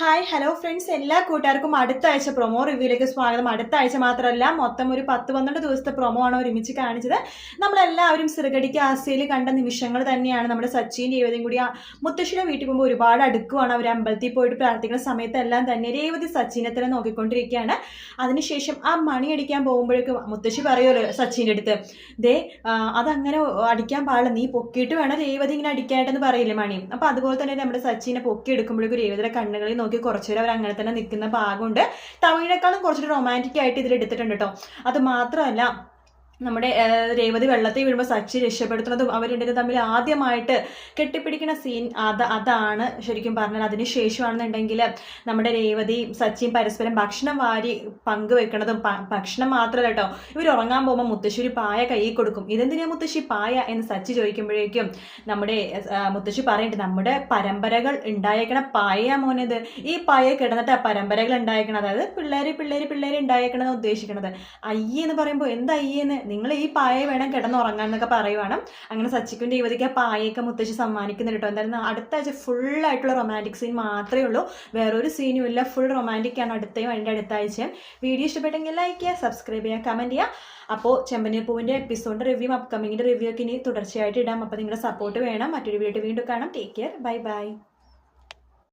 Hi hello friends എല്ലാ കൂട്ടുകാർക്കും അടുത്ത ആഴ്ച പ്രൊമോ റിവ്യൂയിലേക്ക് സ്വാഗതം. അടുത്ത ആഴ്ച മാത്രമല്ല മൊത്തം ഒരു പത്ത് പന്ത്രണ്ട് ദിവസത്തെ പ്രൊമോ ആണ് ഒരുമിച്ച് കാണിച്ചത്. നമ്മളെല്ലാവരും സിറുകടിക്ക് ആസയിൽ കണ്ട നിമിഷങ്ങൾ തന്നെയാണ് നമ്മുടെ സച്ചിൻ രേവതിയും കൂടി മുത്തശ്ശിയുടെ വീട്ടിൽ പോകുമ്പോൾ ഒരുപാട് അടുക്കുവാണ്. അവർ അമ്പലത്തിൽ പോയിട്ട് പ്രാർത്ഥിക്കുന്ന സമയത്തെല്ലാം തന്നെ രേവതി സച്ചിനെ തന്നെ നോക്കിക്കൊണ്ടിരിക്കുകയാണ്. അതിനുശേഷം ആ മണി അടിക്കാൻ പോകുമ്പോഴേക്കും മുത്തശ്ശി പറയുമല്ലോ സച്ചിന്റെ അടുത്ത് ദേ അതങ്ങനെ അടിക്കാൻ പാടില്ല. നീ പൊക്കിയിട്ട് വേണം രേവതി ഇങ്ങനെ അടിക്കാനായിട്ടെന്ന് പറയില്ലേ മണി? അപ്പോൾ അതുപോലെ തന്നെ നമ്മുടെ സച്ചിനെ പൊക്കി എടുക്കുമ്പോഴേക്കും രേവതിയുടെ കണ്ണുകളിൽ നോക്കി കുറച്ചുനേരം അവർ അങ്ങനെ തന്നെ നിൽക്കുന്ന ഭാഗമുണ്ട്. തമിഴിനേക്കാളും കുറച്ചുകൂടി റൊമാന്റിക് ആയിട്ട് ഇതിൽ എടുത്തിട്ടുണ്ട് കേട്ടോ അത് മാത്രമല്ല നമ്മുടെ രേവതി വെള്ളത്തിൽ വീഴുമ്പോൾ സച്ചി രക്ഷപ്പെടുത്തുന്നതും അവർ രണ്ടുപേരും തമ്മിൽ ആദ്യമായിട്ട് കെട്ടിപ്പിടിക്കുന്ന സീൻ അത് അതാണ് ശരിക്കും പറഞ്ഞാൽ അതിന് ശേഷമാണെന്നുണ്ടെങ്കിൽ നമ്മുടെ രേവതി സച്ചിയും പരസ്പരം ഭക്ഷണം വാരി പങ്കുവെക്കണതും ഭക്ഷണം മാത്രമല്ല കേട്ടോ ഇവർ ഉറങ്ങാൻ പോകുമ്പോൾ മുത്തശ്ശി ഒരു പായ കൈ കൊടുക്കും. ഇതെന്തിനാ മുത്തശ്ശി പായ എന്ന് സച്ചി ചോദിക്കുമ്പോഴേക്കും നമ്മുടെ മുത്തശ്ശി പറയുന്നുണ്ട് നമ്മുടെ പരമ്പരകൾ ഉണ്ടായേക്കണ പായ മോനത്. ഈ പായ കിടന്നിട്ട് ആ പരമ്പരകൾ ഉണ്ടായേക്കണം അതായത് പിള്ളേർ പിള്ളേർ പിള്ളേർ ഉണ്ടായേക്കണമെന്ന് ഉദ്ദേശിക്കുന്നത് അയ്യെന്ന് പറയുമ്പോൾ എന്താ അയ്യേന്ന് നിങ്ങൾ ഈ പായ വേണം കിടന്നുറങ്ങാൻ എന്നൊക്കെ പറയുവാണ്. അങ്ങനെ സച്ചിക്കുന്റെ യുവതിക്ക് ആ പായയൊക്കെ മുത്തശ്ശി സമ്മാനിക്കുന്നുണ്ട് കേട്ടോ. എന്തായാലും അടുത്ത ആഴ്ച ഫുൾ ആയിട്ടുള്ള റൊമാന്റിക് സീൻ മാത്രമേ ഉള്ളൂ. വേറൊരു സീനും ഇല്ല. ഫുൾ റൊമാന്റിക് ആണ് അടുത്തയും അതിന്റെ അടുത്ത ആഴ്ച വീഡിയോ ഇഷ്ടപ്പെട്ടെങ്കിൽ ലൈക്ക് ചെയ്യുക സബ്സ്ക്രൈബ് ചെയ്യുക കമന്റ് ചെയ്യുക. അപ്പോൾ ചെമ്പനീർ പൂവിന്റെ എപ്പിസോഡിന്റെ റിവ്യൂ അപ്കമിങ്ങിന്റെ റിവ്യൂ ഒക്കെ ഇനി തുടർച്ചയായിട്ട് ഇടാം. അപ്പോൾ നിങ്ങളുടെ സപ്പോർട്ട് വേണം. മറ്റൊരു വീഡിയോ വീണ്ടും കാണാം. Take care bye bye